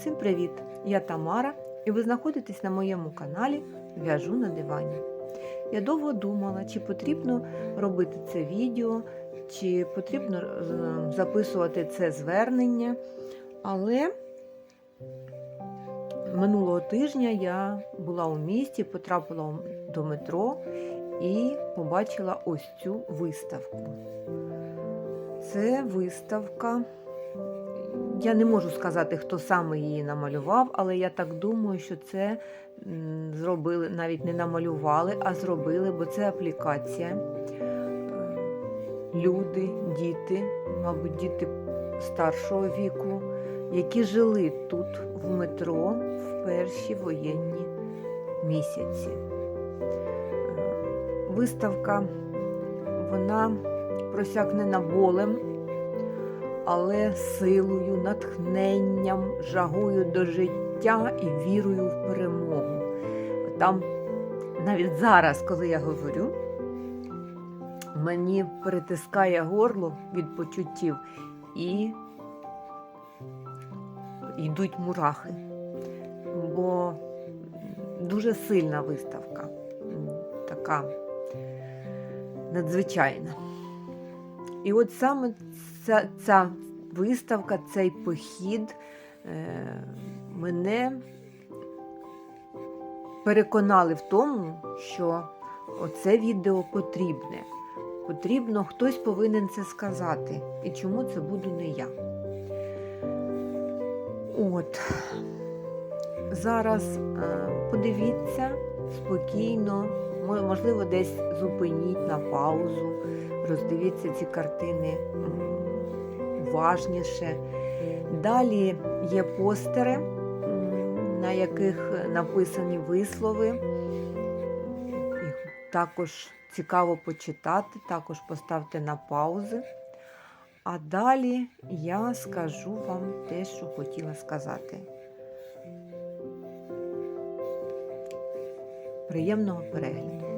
Всім привіт! Я Тамара і ви знаходитесь на моєму каналі В'яжу на дивані. Я довго думала, чи потрібно робити це відео, чи потрібно е, записувати це звернення, але минулого тижня я була у місті, потрапила до метро і побачила ось цю виставку. Це виставка. Я не можу сказати, хто саме її намалював, але я так думаю, що це зробили, навіть не намалювали, а зробили, бо це аплікація. Е, Люди, діти, мабуть, діти старшого віку, які жили тут в метро в перші воєнні місяці. Е, Виставка вона просякнена болем але силою, натхненням, жагою до життя і вірою в перемогу. Там навіть зараз, коли я говорю, мені перетискає горло від почуттів і йдуть мурахи, бо дуже сильна виставка, така надзвичайна. І от саме ця, ця виставка, цей похід е, мене переконали в тому, що оце відео потрібне. Потрібно, хтось повинен це сказати. І чому це буду не я. От. Зараз е, подивіться спокійно, можливо, десь зупиніть на паузу, роздивіться ці картини уважніше. Далі є постери, на яких написані вислови. Їх також цікаво почитати, також поставте на паузи. А далі я скажу вам те, що хотіла сказати. Приємного перегляду!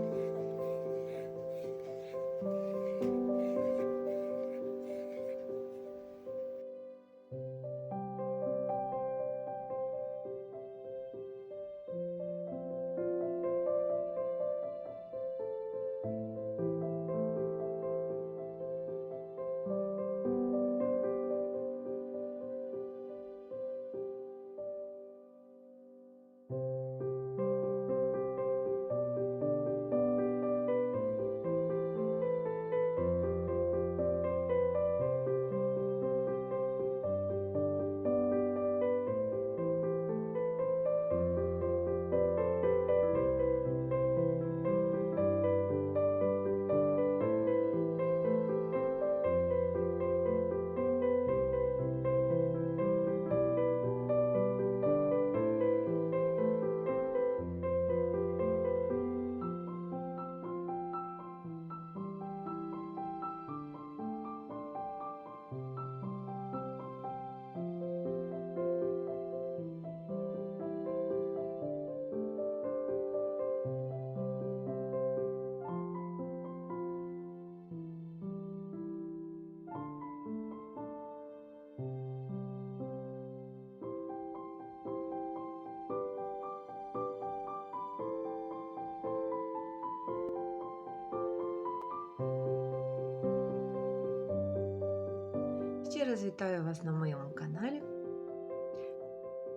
Вітаю вас на моєму каналі.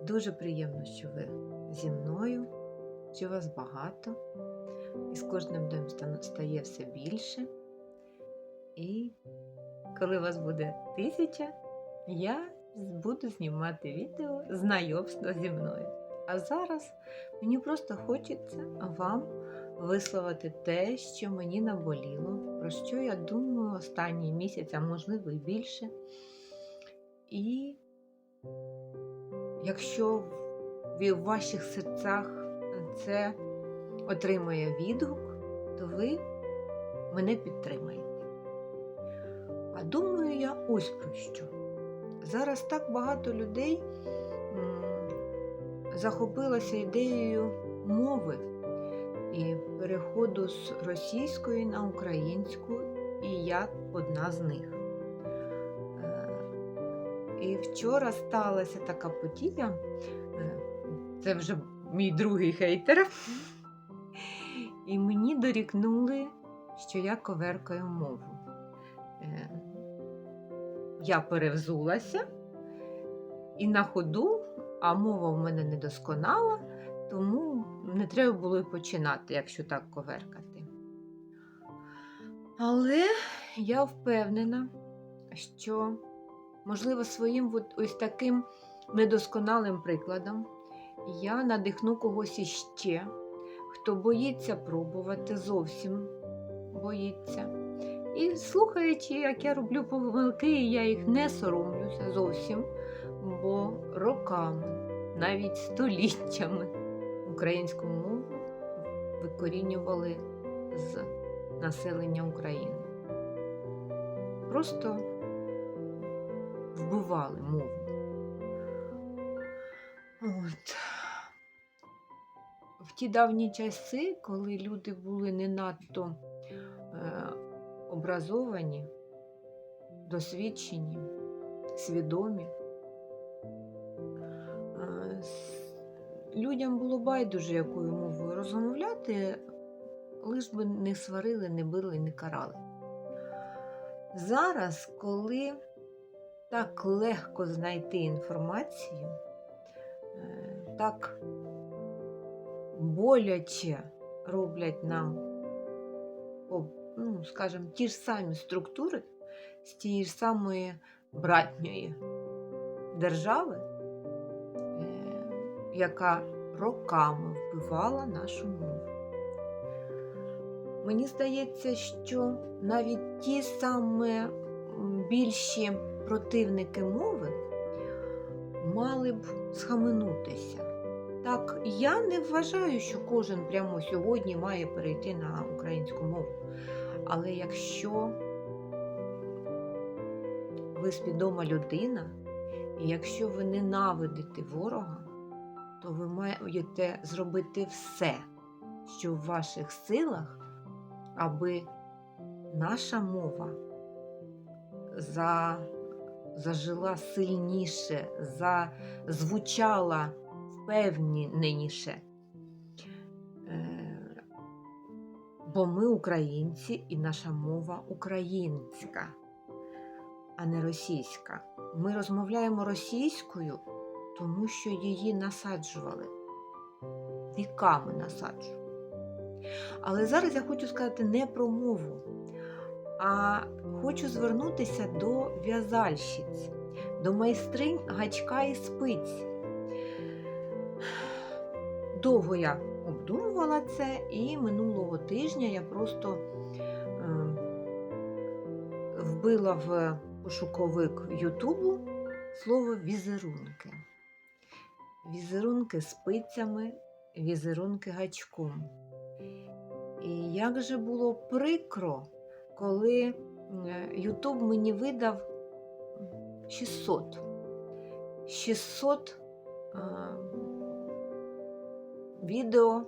Дуже приємно, що ви зі мною, що вас багато, і з кожним днем стає все більше. І коли вас буде тисяча, я буду знімати відео знайомства зі мною. А зараз мені просто хочеться вам висловити те, що мені наболіло, про що я думаю останній місяць, а можливо і більше. І якщо в ваших серцях це отримує відгук, то ви мене підтримаєте. А думаю я ось про що. Зараз так багато людей захопилося ідеєю мови і переходу з російської на українську, і я одна з них. Вчора сталася така подія. е, Це вже мій другий хейтер. І мені дорікнули, що я коверкаю мову. Е, Я перевзулася і на ходу, а мова в мене недосконала, тому не треба було й починати, якщо так коверкати. Але я впевнена, що, можливо, своїм ось таким недосконалим прикладом я надихну когось іще, хто боїться пробувати, зовсім боїться. І слухаючи, як я роблю помилки, я їх не соромлюся зовсім, бо роками, навіть століттями українську мову викорінювали з населення України. Просто вбивали мову. От. В ті давні часи, коли люди були не надто е, образовані, досвідчені, свідомі, е, людям було байдуже, якою мовою розмовляти, лиш би не сварили, не били, не карали. Зараз, коли так легко знайти інформацію, е, так боляче роблять нам, ну, скажімо, ті ж самі структури з тієї ж самої братньої держави, е, яка роками вбивала нашу мову. Мені здається, що навіть ті саме більші противники мови мали б схаменутися. Так, я не вважаю, що кожен прямо сьогодні має перейти на українську мову. Але якщо ви свідома людина, і якщо ви ненавидите ворога, то ви маєте зробити все, що в ваших силах, аби наша мова за, зажила сильніше, зазвучала впевненіше. Е, Бо ми українці і наша мова українська, а не російська. Ми розмовляємо російською, тому що її насаджували, віками насаджували. Але зараз я хочу сказати не про мову, а хочу звернутися до в'язальщиць, до майстринь гачка і спиць. Довго я обдумувала це, і минулого тижня я просто е, вбила в пошуковик Ютубу слово візерунки. Візерунки спицями, візерунки гачком. І як же було прикро, коли е, Ютуб мені видав 600. 600 е, відео,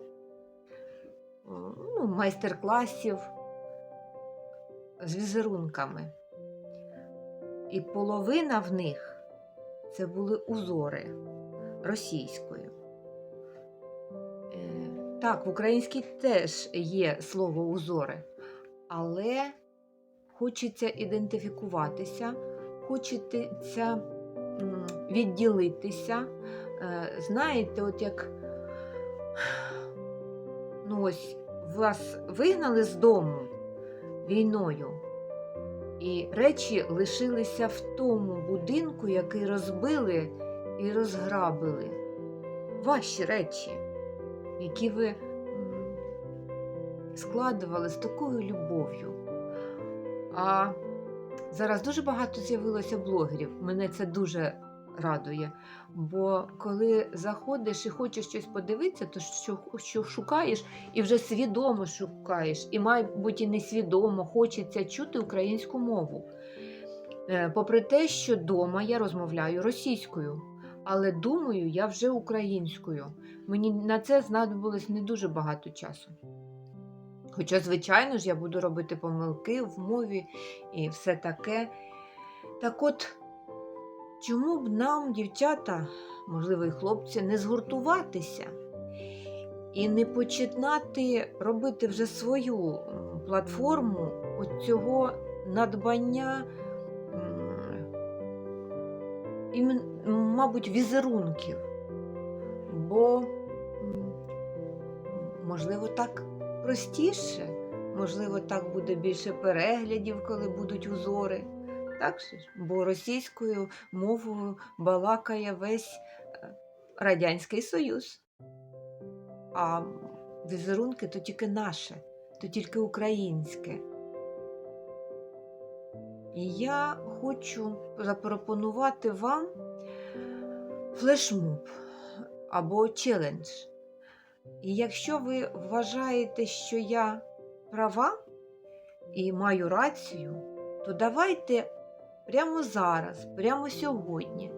ну, майстер-класів з візерунками. І половина в них це були узори російською. Е, Так, в українській теж є слово узори, але хочеться ідентифікуватися, хочеться відділитися. Е, Знаєте, от як ну ось вас вигнали з дому війною, і речі лишилися в тому будинку, який розбили і розграбили. Ваші речі, які ви складували з такою любов'ю. А зараз дуже багато з'явилося блогерів. Мене це дуже радує. Бо коли заходиш і хочеш щось подивитися, то що, що шукаєш, і вже свідомо шукаєш, і, мабуть, і несвідомо хочеться чути українську мову. Е, Попри те, що вдома я розмовляю російською, але думаю, я вже українською. Мені на це знадобилось не дуже багато часу. Хоча, звичайно ж, я буду робити помилки в мові і все таке. Так от, чому б нам, дівчата, можливо, і хлопці, не згуртуватися і не починати робити вже свою платформу цього надбання, імен, мабуть, візерунків. Бо, можливо, так простіше, можливо, так буде більше переглядів, коли будуть узори. Так ж? Бо російською мовою балакає весь е, Радянський Союз. А візерунки то тільки наше, то тільки українське. І я хочу запропонувати вам флешмоб або челендж. І якщо ви вважаєте, що я права і маю рацію, то давайте прямо зараз, прямо сьогодні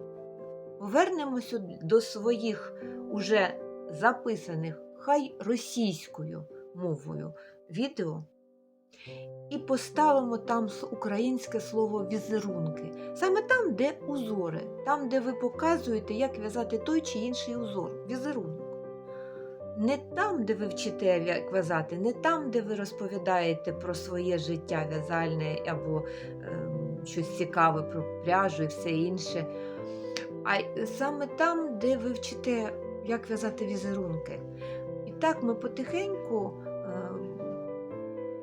повернемося до своїх уже записаних хай російською мовою відео і поставимо там українське слово візерунки. Саме там, де узори, там, де ви показуєте, як в'язати той чи інший узор, візерунок. Не там, де ви вчите в'язати, не там, де ви розповідаєте про своє життя в'язальне або ем, щось цікаве про пряжу і все інше, а саме там, де ви вчите, як в'язати візерунки. І так ми потихеньку, ем,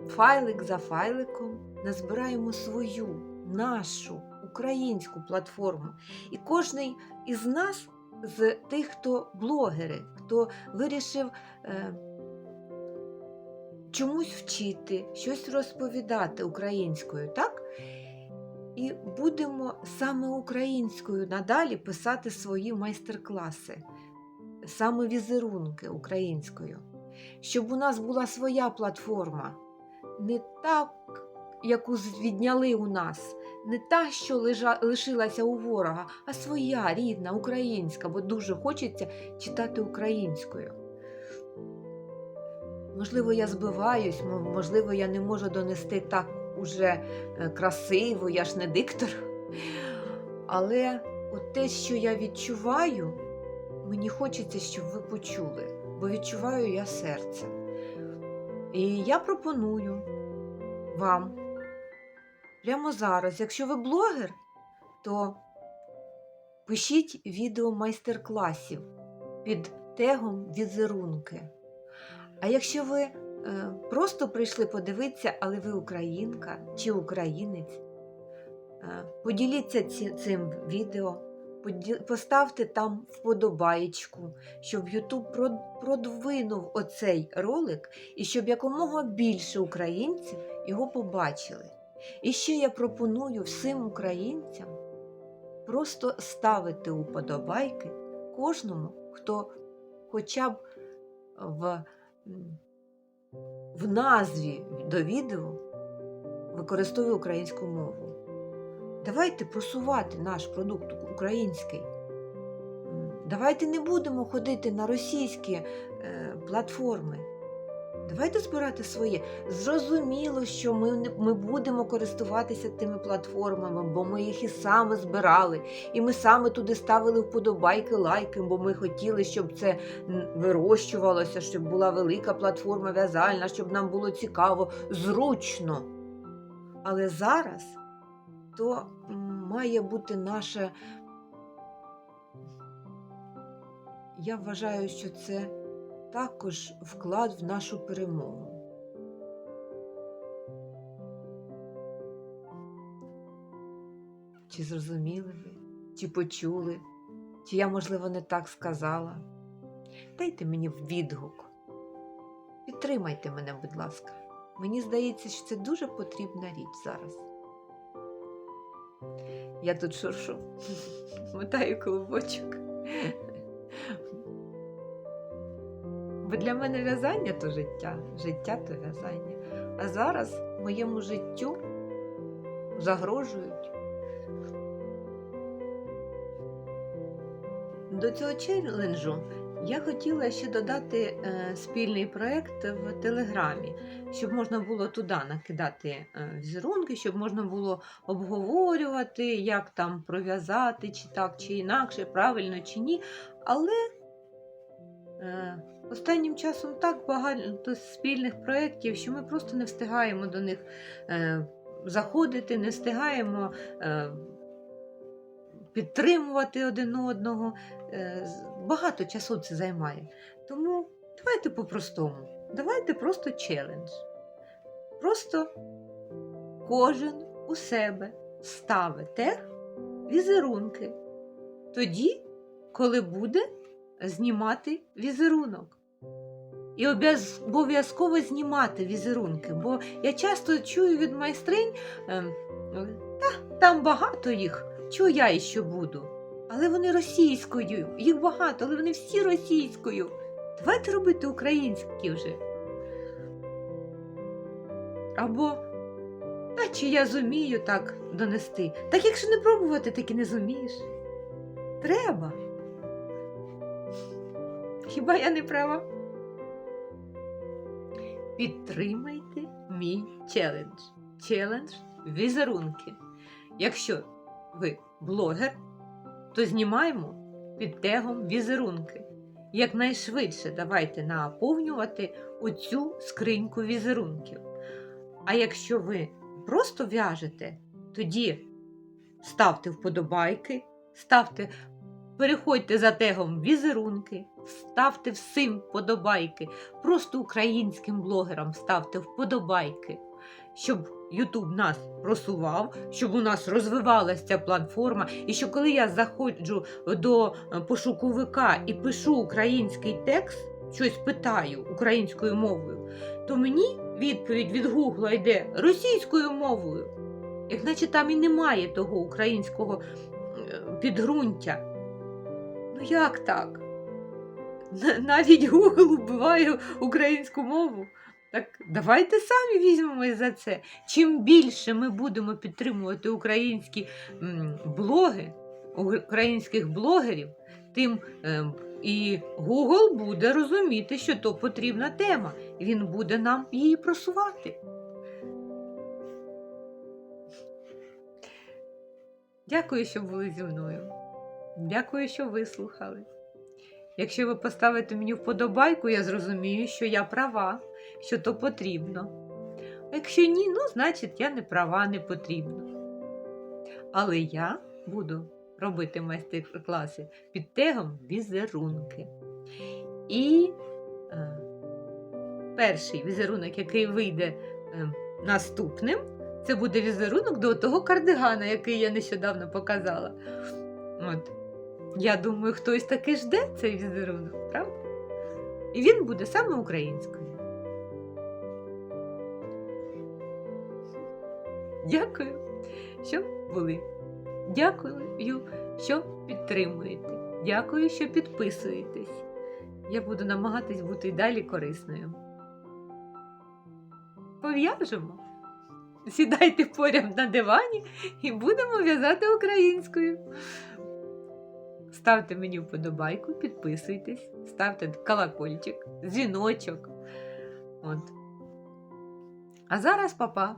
файлик за файликом, назбираємо свою, нашу українську платформу. І кожний із нас, з тих, хто блогери, хто вирішив е, чомусь вчити, щось розповідати українською, так? І будемо саме українською надалі писати свої майстер-класи, саме візерунки українською, щоб у нас була своя платформа, не та, яку відняли у нас, не та, що лежа, лишилася у ворога, а своя рідна, українська, бо дуже хочеться читати українською. Можливо, я збиваюсь, можливо, я не можу донести так уже е, красиво, я ж не диктор. Але от те, що я відчуваю, мені хочеться, щоб ви почули, бо відчуваю я серцем. І я пропоную вам прямо зараз, якщо ви блогер, то пишіть відео майстер-класів під тегом візерунки. А якщо ви е, просто прийшли подивитися, але ви українка чи українець, е, поділіться цим відео, поставте там вподобаєчку, щоб про- продвинув оцей ролик і щоб якомога більше українців його побачили. І ще я пропоную всім українцям просто ставити уподобайки кожному, хто хоча б в, в назві до відео використовує українську мову. Давайте просувати наш продукт український. Давайте не будемо ходити на російські е, платформи. Давайте збирати своє. Зрозуміло, що ми, ми будемо користуватися тими платформами, бо ми їх і саме збирали, і ми саме туди ставили вподобайки, лайки, бо ми хотіли, щоб це вирощувалося, щоб була велика платформа в'язальна, щоб нам було цікаво, зручно. Але зараз то має бути наше. Я вважаю, що це також вклад в нашу перемогу. Чи зрозуміли ви, чи почули, чи я, можливо, не так сказала? Дайте мені відгук. Підтримайте мене, будь ласка. Мені здається, що це дуже потрібна річ зараз. Я тут шуршу, мотаю клубочок. Бо для мене в'язання то життя, життя то в'язання. А зараз моєму життю загрожують. До цього челенджу Я хотіла ще додати е, спільний проєкт в Телеграмі, щоб можна було туди накидати е, візерунки, щоб можна було обговорювати, як там пров'язати, чи так, чи інакше, правильно чи ні. Але е, останнім часом так багато спільних проєктів, що ми просто не встигаємо до них е, заходити, не встигаємо. Е, Підтримувати один одного. Е, Багато часу це займає. Тому давайте по-простому. Давайте просто челендж. Просто кожен у себе ставите візерунки. Тоді, коли буде знімати візерунок. І обов'язково знімати візерунки, бо я часто чую від майстринь, ем, та там багато їх, чого я іще буду. Але вони російською, їх багато, але вони всі російською. Давайте робити українські вже. Або, а чи я зумію так донести? Так якщо не пробувати, так і не зумієш. Треба. Хіба я не права? Підтримайте мій челендж. Челендж візерунки. Якщо ви блогер, то знімаємо під тегом візерунки. Якнайшвидше давайте наповнювати оцю скриньку візерунків. А якщо ви просто в'яжете, тоді ставте вподобайки, ставте, переходьте за тегом візерунки, ставте всім вподобайки. Просто українським блогерам ставте вподобайки, щоб Ютуб нас просував, щоб у нас розвивалася ця платформа, і що коли я заходжу до е, пошуковика і пишу український текст, щось питаю українською мовою, то мені відповідь від Гугла йде російською мовою. Як наче там і немає того українського е, підґрунтя. Ну як так? Навіть Google вбиває українську мову. Так давайте самі візьмемось за це. Чим більше ми будемо підтримувати українські блоги, українських блогерів, тим е, і Google буде розуміти, що то потрібна тема, він буде нам її просувати. Дякую, що були зі мною. Дякую, що вислухали. Якщо ви поставите мені вподобайку, я зрозумію, що я права, що то потрібно. А якщо ні, ну, значить, я не права, не потрібно. Але я буду робити майстер-класи під тегом візерунки. І е, перший візерунок, який вийде е, наступним, це буде візерунок до того кардигана, який я нещодавно показала. От. Я думаю, хтось таки жде цей візерунок, правда? І він буде саме українською. Дякую, що були. Дякую, що підтримуєте. Дякую, що підписуєтесь. Я буду намагатись бути й далі корисною. Пов'яжемо. Сідайте поряд на дивані і будемо в'язати українською. Ставте мені вподобайку, підписуйтесь, ставте колокольчик, дзвіночок. От. А зараз, папа.